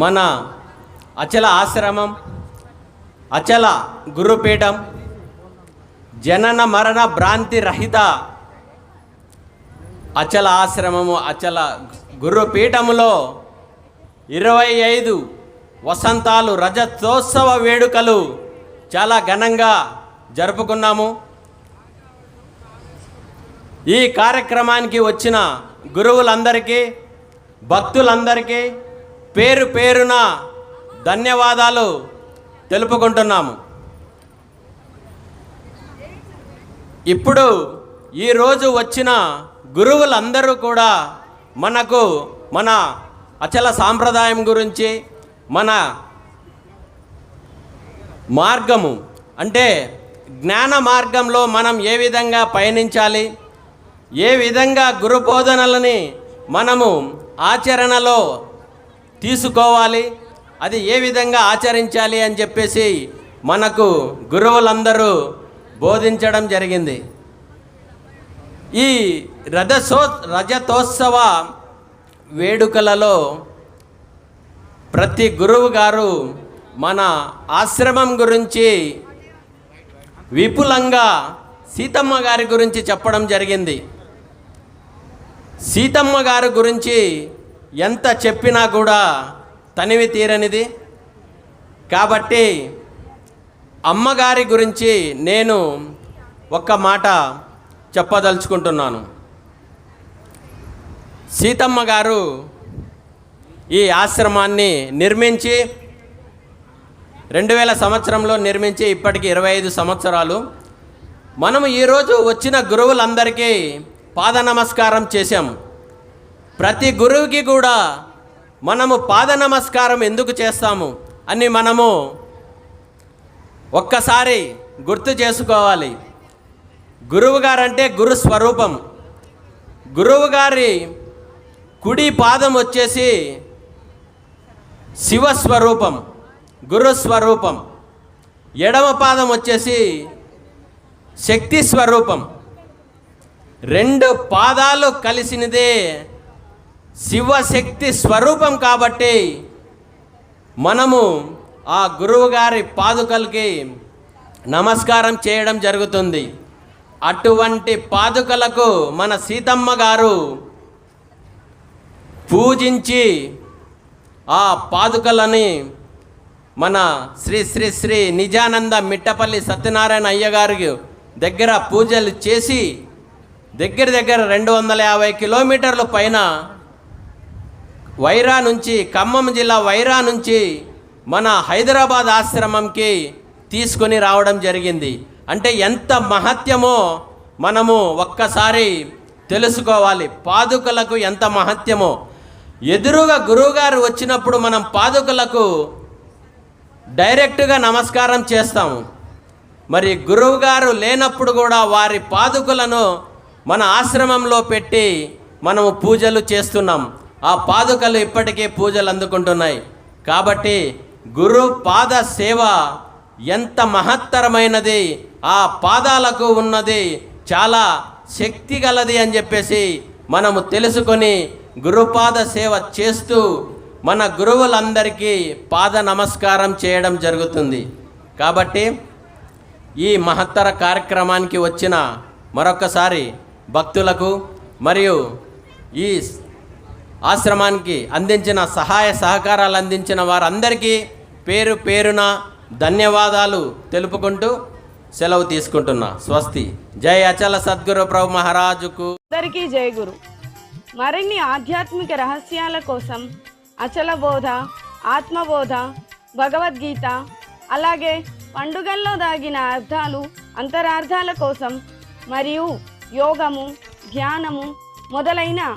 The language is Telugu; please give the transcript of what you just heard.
మన అచల ఆశ్రమం అచల గురుపీఠం జనన మరణ భ్రాంతి రహిత అచల ఆశ్రమము అచల గురుపీఠములో ఇరవై ఐదు వసంతాలు రజతోత్సవ వేడుకలు చాలా ఘనంగా జరుపుకున్నాము. ఈ కార్యక్రమానికి వచ్చిన గురువులందరికీ భక్తులందరికీ పేరు పేరున ధన్యవాదాలు తెలుపుకుంటున్నాము. ఇప్పుడు ఈరోజు వచ్చిన గురువులందరూ కూడా మనకు మన అచల సాంప్రదాయం గురించి మన మార్గము అంటే జ్ఞాన మార్గంలో మనం ఏ విధంగా పయనించాలి ఏ విధంగా గురు బోధనలని మనము ఆచరణలో తీసుకోవాలి. అది ఏ విధంగా ఆచరించాలి అని చెప్పేసి మనకు గురువులందరూ బోధించడం జరిగింది. ఈ రథసో రజతోత్సవ వేడుకలలో ప్రతి గురువు గారు మన ఆశ్రమం గురించి విపులంగా సీతమ్మ గారి గురించి చెప్పడం జరిగింది. సీతమ్మ గారి గురించి ఎంత చెప్పినా కూడా తనివి తీరనిది. కాబట్టి అమ్మగారి గురించి నేను ఒక్క మాట చెప్పదలుచుకుంటున్నాను. సీతమ్మ గారు ఈ ఆశ్రమాన్ని నిర్మించి రెండు వేల సంవత్సరంలో నిర్మించి ఇప్పటికి ఇరవై ఐదు సంవత్సరాలు. మనం ఈరోజు వచ్చిన గురువులందరికీ పాద నమస్కారం చేశాము. ప్రతి గురువుకి కూడా మనము పాద నమస్కారం ఎందుకు చేస్తాము అని మనము ఒక్కసారి గుర్తు చేసుకోవాలి. గురువు గారంటే గురు స్వరూపం. గురువు గారి కుడి పాదం వచ్చేసి శివస్వరూపం గురుస్వరూపం ఎడమ పాదం వచ్చేసి శక్తి స్వరూపం. రెండు పాదాలు కలిసినదే శివశక్తి స్వరూపం కాబట్టి మనము ఆ గురువు గారి పాదుకలకి నమస్కారం చేయడం జరుగుతుంది. అటువంటి పాదుకలకు మన సీతమ్మ గారు పూజించి ఆ పాదుకలని మన శ్రీ శ్రీ శ్రీ నిజానంద మిట్టపల్లి సత్యనారాయణ అయ్యగారికి దగ్గర పూజలు చేసి దగ్గర దగ్గర రెండు వందల యాభై కిలోమీటర్ల పైన వైరా నుంచి ఖమ్మం జిల్లా వైరా నుంచి మన హైదరాబాద్ ఆశ్రమంకి తీసుకొని రావడం జరిగింది. అంటే ఎంత మహత్యమో మనము ఒక్కసారి తెలుసుకోవాలి. పాదుకలకు ఎంత మహత్యమో. ఎదురుగా గురువుగారు వచ్చినప్పుడు మనం పాదుకలకు డైరెక్ట్గా నమస్కారం చేస్తాము. మరి గురువుగారు లేనప్పుడు కూడా వారి పాదుకలను మన ఆశ్రమంలో పెట్టి మనము పూజలు చేస్తున్నాం. ఆ పాదుకలు ఇప్పటికే పూజలు అందుకుంటున్నాయి. కాబట్టి గురు పాద సేవ ఎంత మహత్తరమైనది ఆ పాదాలకు ఉన్నది చాలా శక్తి గలది అని చెప్పేసి మనము తెలుసుకొని గురుపాద సేవ చేస్తూ మన గురువులందరికీ పాద నమస్కారం చేయడం జరుగుతుంది. కాబట్టి ఈ మహత్తర కార్యక్రమానికి వచ్చిన మరొకసారి భక్తులకు మరియు ఈ ఆశ్రమానికి అందించిన సహాయ సహకారాలు అందించిన వారందరికీ పేరు పేరున ధన్యవాదాలు తెలుపుకుంటూ సెలవు తీసుకుంటున్నా. స్వస్తి. జై అచల సద్గురు ప్రభు మహారాజుకు. అందరికీ జయ గురు. మరిన్ని ఆధ్యాత్మిక రహస్యాల కోసం అచల బోధ ఆత్మబోధ భగవద్గీత అలాగే పండుగల్లో దాగిన అర్థాలు అంతరార్థాల కోసం మరియు యోగము ధ్యానము మొదలైన